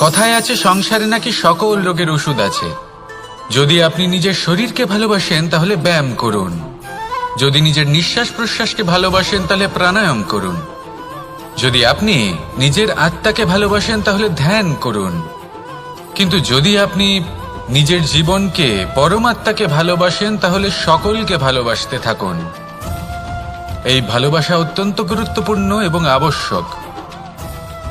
কথায় আছে, সংসারে নাকি সকল রোগের ওষুধ আছে। যদি আপনি নিজের শরীরকে ভালোবাসেন, তাহলে ব্যায়াম করুন। যদি নিজের নিঃশ্বাস প্রশ্বাসকে ভালোবাসেন, তাহলে প্রাণায়াম করুন। যদি আপনি নিজের আত্মাকে ভালোবাসেন, তাহলে ধ্যান করুন। কিন্তু যদি আপনি নিজের জীবনকে, পরমাত্মাকে ভালোবাসেন, তাহলে সকলকে ভালোবাসতে থাকুন। এই ভালোবাসা অত্যন্ত গুরুত্বপূর্ণ এবং আবশ্যক।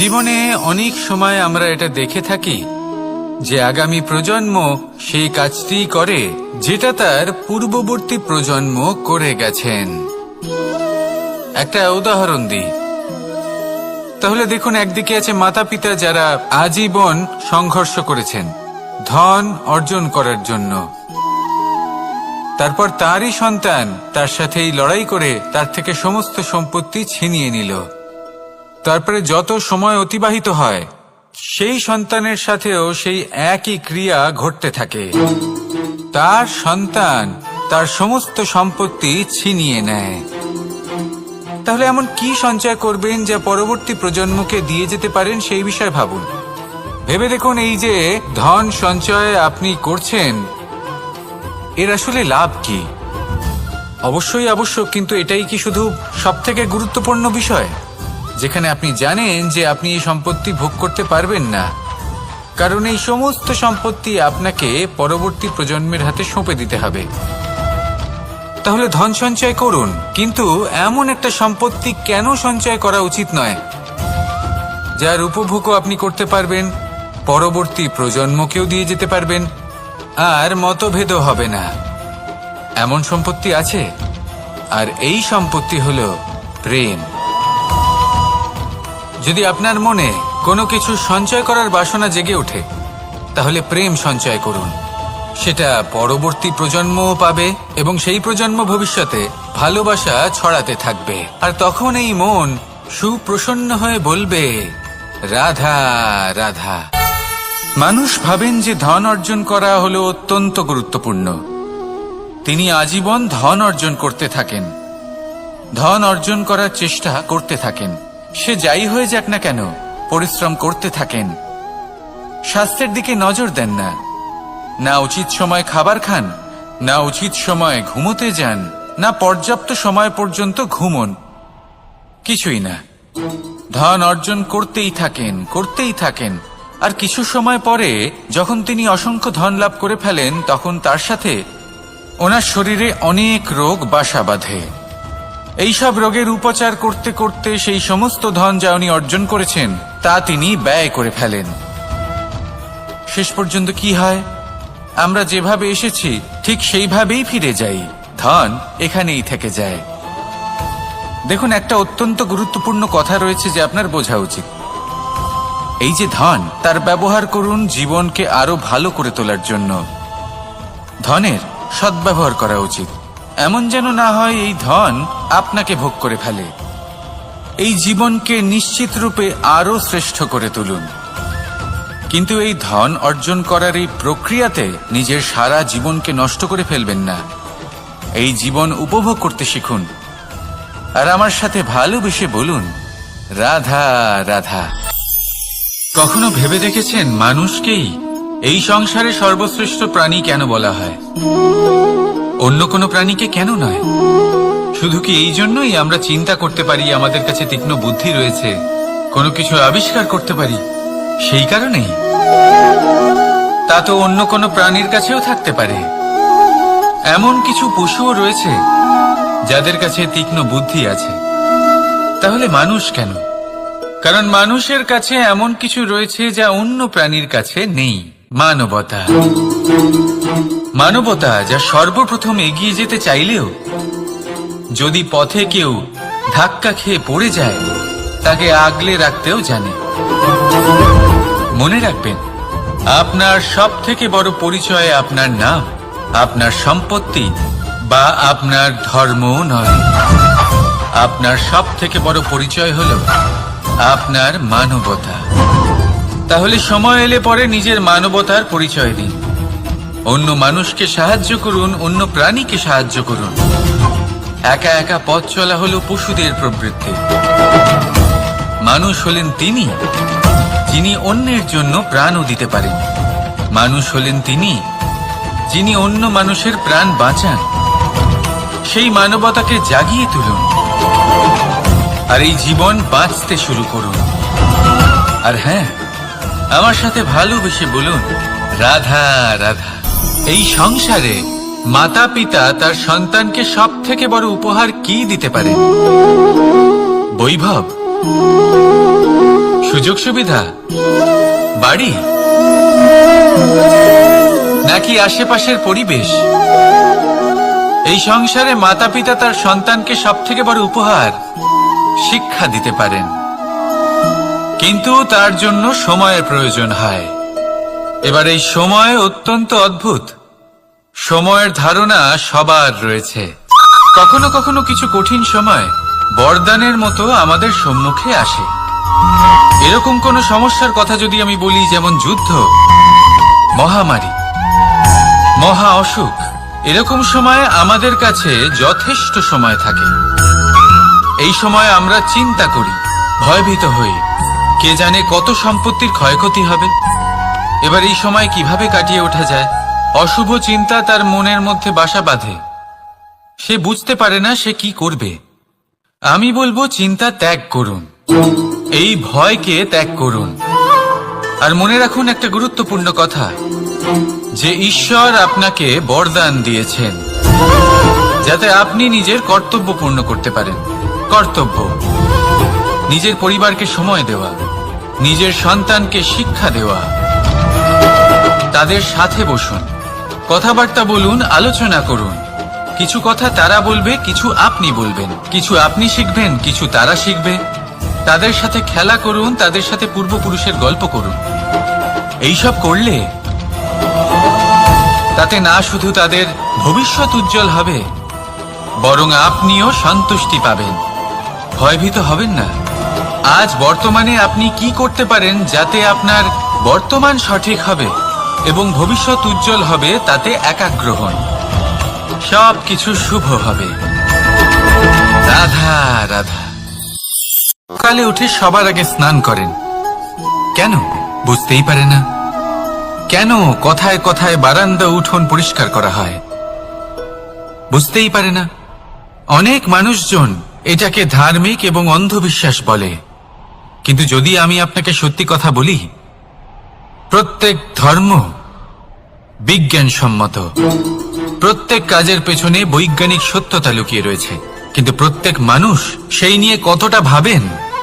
জীবনে অনেক সময় আমরা এটা দেখে থাকি যে আগামী প্রজন্ম সেই কাজটি করে যেটা তার পূর্ববর্তী প্রজন্ম করে গেছেন। একটা উদাহরণ দিই। তাহলে দেখুন, একদিকে আছে মাতা পিতা যারা আজীবন সংঘর্ষ করেছেন, ধন অর্জন করার জন্য। তারপর তারই সন্তান তার সাথেই লড়াই করে তার থেকে সমস্ত সম্পত্তি ছিনিয়ে নিল। তারপরে যত সময় অতিবাহিত হয়, সেই সন্তানের সাথেও সেই একই ক্রিয়া ঘটতে থাকে। তার সন্তান তার সমস্ত সম্পত্তি ছিনিয়ে নেয়। তাহলে এমন কি সঞ্চয় করবেন যা পরবর্তী প্রজন্মকে দিয়ে যেতে পারেন সেই বিষয়ে ভাবুন। ভেবে দেখুন এই যে ধন সঞ্চয় আপনি করছেন, এর আসলে লাভ কি? অবশ্যই আবশ্যক কিন্তু এটাই কি শুধু সব থেকে গুরুত্বপূর্ণ বিষয়? যেখানে আপনি জানেন যে আপনি এই সম্পত্তি ভোগ করতে পারবেন না। কারণ এই সমস্ত সম্পত্তি আপনাকে পরবর্তী প্রজন্মের হাতে সঁপে দিতে হবে। তাহলে ধন সঞ্চয় করুন, কিন্তু এমন একটা সম্পত্তি কেন সঞ্চয় করা উচিত নয়? যার উপভোগও আপনি করতে পারবেন, পরবর্তী প্রজন্মকেও দিয়ে যেতে পারবেন, আর মতভেদও হবে না। এমন সম্পত্তি আছে? আর এই সম্পত্তি হল প্রেম। যদি আপনার মনে কোনো কিছু সঞ্চয় করার বাসনা জেগে ওঠে, তাহলে প্রেম সঞ্চয় করুন। সেটা পরবর্তী প্রজন্মও পাবে এবং সেই প্রজন্ম ভবিষ্যতে ভালোবাসা ছড়াতে থাকবে। আর তখন এই মন সুপ্রসন্ন হয়ে বলবে, রাধা রাধা। মানুষ ভাবেন যে ধন অর্জন করা হলো অত্যন্ত গুরুত্বপূর্ণ। তিনি আজীবন ধন অর্জন করতে থাকেন। ধন অর্জন করার চেষ্টা করতে থাকেন। সে যাই হয়ে যাক না কেন, পরিশ্রম করতে থাকেন। স্বাস্থ্যের দিকে নজর দেন না। না উচিত সময় খাবার খান, না উচিত সময় ঘুমোতে যান, না পর্যাপ্ত সময় পর্যন্ত ঘুমন। কিছুই না। ধন অর্জন করতেই থাকেন করতেই থাকেন। আর কিছু সময় পরে যখন তিনি অসংখ্য ধন লাভ করে ফেলেন, তখন তার সাথে ওনার শরীরে অনেক রোগ বাসা বাঁধে। এইসব রোগের উপচার করতে করতে সেই সমস্ত ধন যা উনি অর্জন করেছেন, তা তিনি ব্যয় করে ফেলেন। শেষ পর্যন্ত কি হয়? আমরা যেভাবে এসেছি, ঠিক সেইভাবেই ফিরে যাই। ধন এখানেই থেকে যায়। দেখুন, একটা অত্যন্ত গুরুত্বপূর্ণ কথা রয়েছে যে আপনার বোঝা উচিত। এই যে ধন, তার ব্যবহার করুন জীবনকে আরও ভালো করে তোলার জন্য। ধনের সদ্ব্যবহার করা উচিত। এমন যেন না হয় এই ধন আপনাকে ভোগ করে ফেলে। এই জীবনকে নিশ্চিত রূপে আরও শ্রেষ্ঠ করে তুলুন। কিন্তু এই ধন অর্জন করার এই প্রক্রিয়াতে নিজের সারা জীবনকে নষ্ট করে ফেলবেন না। এই জীবন উপভোগ করতে শিখুন। আর আমার সাথে ভালোবেসে বলুন, রাধা রাধা। কখনো ভেবে দেখেছেন মানুষকেই এই সংসারে সর্বশ্রেষ্ঠ প্রাণী কেন বলা হয়? অন্য কোনো প্রাণীকে কেন নয়? শুধু কি এই জন্যই আমরা চিন্তা করতে পারি, আমাদের কাছে তীক্ষ্ণ বুদ্ধি রয়েছে, কোনো কিছু আবিষ্কার করতে পারি? সেই কারণেই। তা তো অন্য কোনো প্রাণীর কাছেও থাকতে পারে। এমন কিছু পশুও রয়েছে, যাদের কাছে তীক্ষ্ণ বুদ্ধি আছে। তাহলে মানুষ কেন? কারণ মানুষের কাছে এমন কিছু রয়েছে যা অন্য প্রাণীর কাছে নেই। মানবতা। মানবতা যা সর্বপ্রথম এগিয়ে যেতে চাইলেও, যদি পথে কেউ ধাক্কা খেয়ে পড়ে যায়, তাকে আগলে রাখতেও জানে। মনে রাখবেন, আপনার সব থেকে বড় পরিচয় আপনার নাম, আপনার সম্পত্তি বা আপনার ধর্ম নয়। আপনার সব থেকে বড় পরিচয় হল আপনার মানবতা। তাহলে সময় এলে পরে নিজের মানবতার পরিচয় দিন। অন্য মানুষকে সাহায্য করুন, অন্য প্রাণীকে সাহায্য করুন। একা একা পথ চলা হলো পশুদের প্রবৃত্তি। মানুষ হলেন তিনি, যিনি অন্যের জন্য প্রাণও দিতে পারেন। মানুষ হলেন তিনি, যিনি অন্য মানুষের প্রাণ বাঁচান। সেই মানবতাকে জাগিয়ে তুলুন। আর এই জীবন বাঁচতে শুরু করুন। আর হ্যাঁ আমার সাথে ভালোবেসে বলুন। রাধা রাধা। এই সংসারে মাতা পিতা তার সন্তানকে সব থেকে বড় উপহার কি দিতে পারে? বৈভব। সুযোগ সুবিধা। বাড়ি। নাকি আশেপাশের পরিবেশ? এই সংসারে মাতা পিতা তার সন্তানকে সব থেকে বড় উপহার শিক্ষা দিতে পারেন। কিন্তু তার জন্য সময়ের প্রয়োজন হয়। এবার এই সময় অত্যন্ত অদ্ভুত। সময়ের ধারণা সবার রয়েছে। কখনো কখনো কিছু কঠিন সময় বরদানের মতো আমাদের সম্মুখে আসে। এরকম কোন সমস্যার কথা যদি আমি বলি যেমন যুদ্ধ, মহামারী, মহা অসুখ, এরকম সময় আমাদের কাছে যথেষ্ট সময় থাকে। এই সময় আমরা চিন্তা করি, ভয়ভীত হই। কে জানে কত সম্পত্তির ক্ষয়ক্ষতি হবে। এবার এই সময় কীভাবে কাটিয়ে ওঠা যায়? অশুভ চিন্তা তার মনের মধ্যে বাসা বাঁধে। সে বুঝতে পারে না সে কি করবে। আমি বলব, চিন্তা ত্যাগ করুন। এই ভয়কে ত্যাগ করুন। আর মনে রাখুন একটা গুরুত্বপূর্ণ কথা। যে ঈশ্বর আপনাকে বরদান দিয়েছেন, যাতে আপনি নিজের কর্তব্য পূর্ণ করতে পারেন। কর্তব্য, নিজের পরিবারকে সময় দেওয়া। নিজের সন্তানকে শিক্ষা দেওয়া। তাদের সাথে বসুন। কথাবার্তা বলুন, আলোচনা করুন। কিছু কথা তারা বলবে, কিছু আপনি বলবেন। কিছু আপনি শিখবেন, কিছু তারা শিখবে। তাদের সাথে খেলা করুন, তাদের সাথে পূর্বপুরুষের গল্প করুন। এইসব করলে তাতে না শুধু তাদের ভবিষ্যৎ উজ্জ্বল হবে, বরং আপনিও সন্তুষ্টি পাবেন। ভয়ভীত হবেন না। আজ বর্তমানে আপনি কি করতে পারেন যাতে আপনার বর্তমান সঠিক হবে এবং ভবিষ্যৎ উজ্জ্বল হবে তাতে একাগ্র হন। সব কিছু শুভ হবে। রাধা রাধা। সকালে উঠে সবার আগে স্নান করেন। কেন? বুঝতেই পারে না। কেন কথায় কথায় বারান্দা উঠোন পরিষ্কার করা হয়? বুঝতেই পারে না। অনেক মানুষজন এটাকে ধার্মিক এবং অন্ধবিশ্বাস বলে। কিন্তু যদি আমি আপনাকে সত্যি কথা বলি, প্রত্যেক ধর্ম বিজ্ঞানসম্মত। প্রত্যেক কাজের পেছনে বৈজ্ঞানিক সত্যতা লুকিয়ে রয়েছে। কিন্তু প্রত্যেক মানুষ সেই নিয়ে কতটা ভাবেন,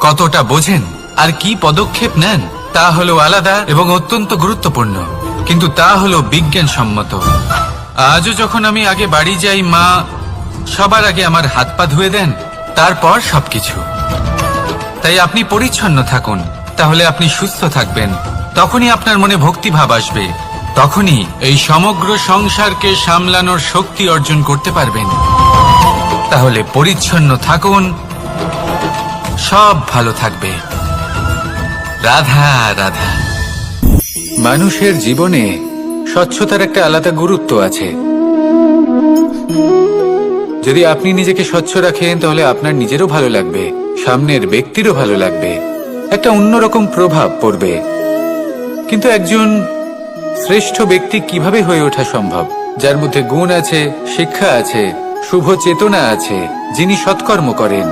কতটা বোঝেন, আর কি পদক্ষেপ নেন, তা হলো আলাদা এবং অত্যন্ত গুরুত্বপূর্ণ। কিন্তু তা হলো বিজ্ঞানসম্মত। আজও যখন আমি আগে বাড়ি যাই, মা সবার আগে আমার হাত পা ধুয়ে দেন, তারপর সবকিছু। তাই আপনি পরিচ্ছন্ন থাকুন। তাহলে আপনি সুস্থ থাকবেন। তখনই আপনার মনে ভক্তিভাব আসবে। তখনই এই সমগ্র সংসারকে সামলানোর শক্তি অর্জন করতে পারবেন। তাহলে পরিচ্ছন্ন থাকুন। সব ভালো থাকবে। রাধা রাধা। মানুষের জীবনে স্বচ্ছতার একটা আলাদা গুরুত্ব আছে। যদি আপনি নিজেকে স্বচ্ছ রাখেন, তাহলে আপনার নিজেরও ভালো লাগবে। সামনের ব্যক্তিরও ভালো লাগবে। একটা অন্যরকম প্রভাব পড়বে। কিন্তু একজন শ্রেষ্ঠ ব্যক্তি কীভাবে হয়ে ওঠা সম্ভব? যার মধ্যে গুণ আছে, শিক্ষা আছে, শুভ চেতনা আছে, যিনি সৎকর্ম করেন।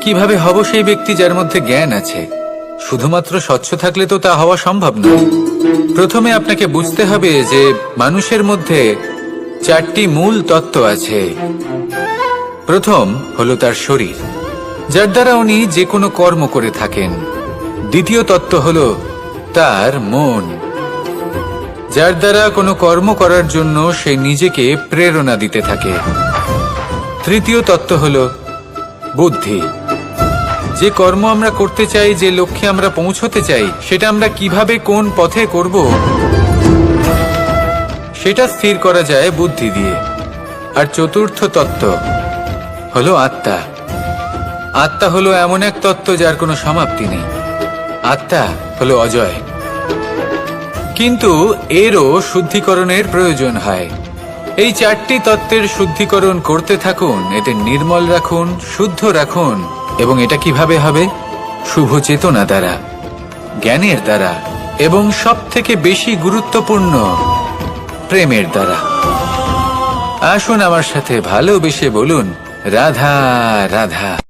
কীভাবে হব সেই ব্যক্তি যার মধ্যে জ্ঞান আছে? শুধুমাত্র স্বচ্ছ থাকলে তো তা হওয়া সম্ভব নয় প্রথমে আপনাকে বুঝতে হবে যে মানুষের মধ্যে চারটি মূল তত্ত্ব আছে। প্রথম হলো তার শরীর। যার দ্বারা উনি যে কোনো কর্ম করে থাকেন। দ্বিতীয় তত্ত্ব হল তার মন। যার দ্বারা কোনো কর্ম করার জন্য সে নিজেকে প্রেরণা দিতে থাকে। তৃতীয় তত্ত্ব হল বুদ্ধি। যে কর্ম আমরা করতে চাই, যে লক্ষ্যে আমরা পৌঁছতে চাই, সেটা আমরা কীভাবে কোন পথে করব, সেটা স্থির করা যায় বুদ্ধি দিয়ে। আর চতুর্থ তত্ত্ব হলো আত্মা। আত্মা হলো এমন এক তত্ত্ব যার কোনো সমাপ্তি নেই। আত্মা হলো অজয়। কিন্তু এরও শুদ্ধিকরণের প্রয়োজন হয়। এই চারটি তত্ত্বের শুদ্ধিকরণ করতে থাকুন, এতে নির্মল রাখুন, শুদ্ধ রাখুন, এবং এটা কীভাবে হবে? শুভ চেতনা দ্বারা, জ্ঞানের দ্বারা, এবং সব থেকে বেশি গুরুত্বপূর্ণ, প্রেমের দ্বারা। আসুন আমার সাথে ভালোবেসে বলুন, রাধা রাধা।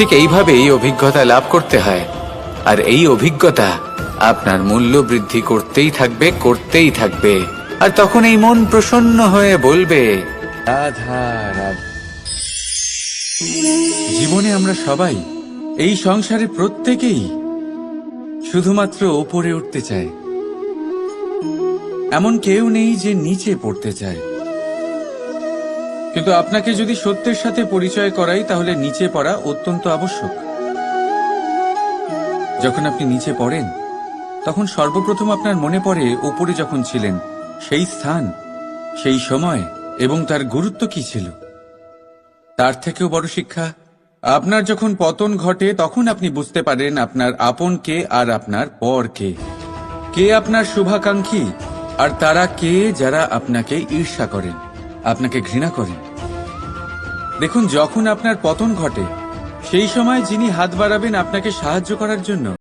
ঠিক এইভাবেই অভিজ্ঞতা লাভ করতে হয়। আর এই অভিজ্ঞতা আপনার মূল্য বৃদ্ধি করতেই থাকবে করতেই থাকবে। আর তখন এই মন প্রসন্ন হয়ে বলবে জীবনে আমরা সবাই এই সংসারে প্রত্যেকেই শুধুমাত্র ওপরে উঠতে চায়। এমন কেউ নেই যে নিচে পড়তে চায়। কিন্তু আপনাকে যদি সত্যের সাথে পরিচয় করাই, তাহলে নিচে পড়া অত্যন্ত আবশ্যক। যখন আপনি নিচে পড়েন, তখন সর্বপ্রথম আপনার মনে পড়ে উপরে যখন ছিলেন, সেই স্থান, সেই সময় এবং তার গুরুত্ব কি ছিল? তার থেকেও বড় শিক্ষা, আপনার যখন পতন ঘটে, তখন আপনি বুঝতে পারেন আপনার আপন কে আর আপনার পর কে। কে আপনার শুভাকাঙ্ক্ষী, আর তারা কে যারা আপনাকে ঈর্ষা করেন। আপনাকে ঘৃণা করেন দেখুন, যখন আপনার পতন ঘটে, সেই সময় যিনি হাত বাড়াবেন আপনাকে সাহায্য করার জন্য।